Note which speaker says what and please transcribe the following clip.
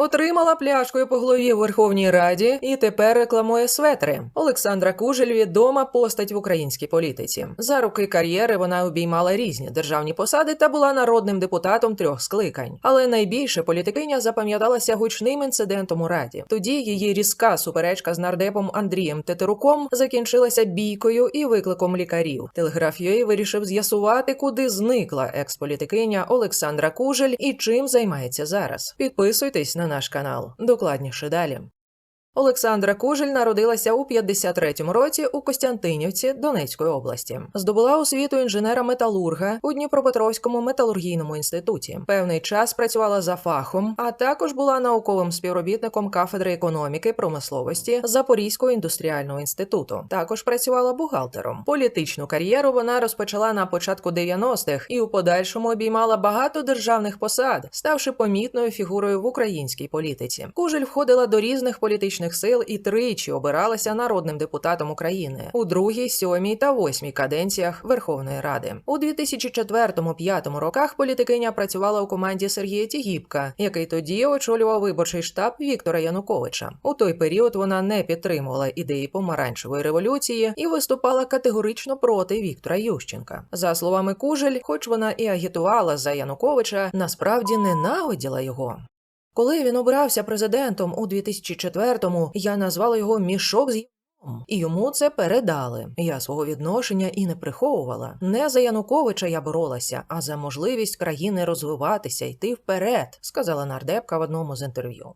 Speaker 1: Отримала пляшкою по голові в Верховній Раді і тепер рекламує светри. Олександра Кужель відома постать в українській політиці. За роки кар'єри вона обіймала різні державні посади та була народним депутатом трьох скликань. Але найбільше політикиня запам'яталася гучним інцидентом у раді. Тоді її різка суперечка з нардепом Андрієм Тетеруком закінчилася бійкою і викликом лікарів. Телеграф вирішив з'ясувати, куди зникла експолітикиня Олександра Кужель і чим займається зараз. Підписуйтесь на наш канал. Докладніше далі. Олександра Кужель народилася у 53-му році у Костянтинівці Донецької області. Здобула освіту інженера-металурга у Дніпропетровському металургійному інституті. Певний час працювала за фахом, а також була науковим співробітником кафедри економіки промисловості Запорізького індустріального інституту. Також працювала бухгалтером. Політичну кар'єру вона розпочала на початку 90-х і у подальшому обіймала багато державних посад, ставши помітною фігурою в українській політиці. Кужель входила до різних політичних сил і тричі обиралася народним депутатом України у другій, сьомій та восьмій каденціях Верховної Ради. У 2004-2005 роках політикиня працювала у команді Сергія Тігіпка, який тоді очолював виборчий штаб Віктора Януковича. У той період вона не підтримувала ідеї помаранчевої революції і виступала категорично проти Віктора Ющенка. За словами Кужель, хоч вона і агітувала за Януковича, насправді ненавиділа його. Коли він обирався президентом у 2004-му, я назвала його мішок з ***ом», і йому це передали. Я свого відношення і не приховувала. Не за Януковича я боролася, а за можливість країни розвиватися, йти вперед, сказала нардепка в одному з інтерв'ю.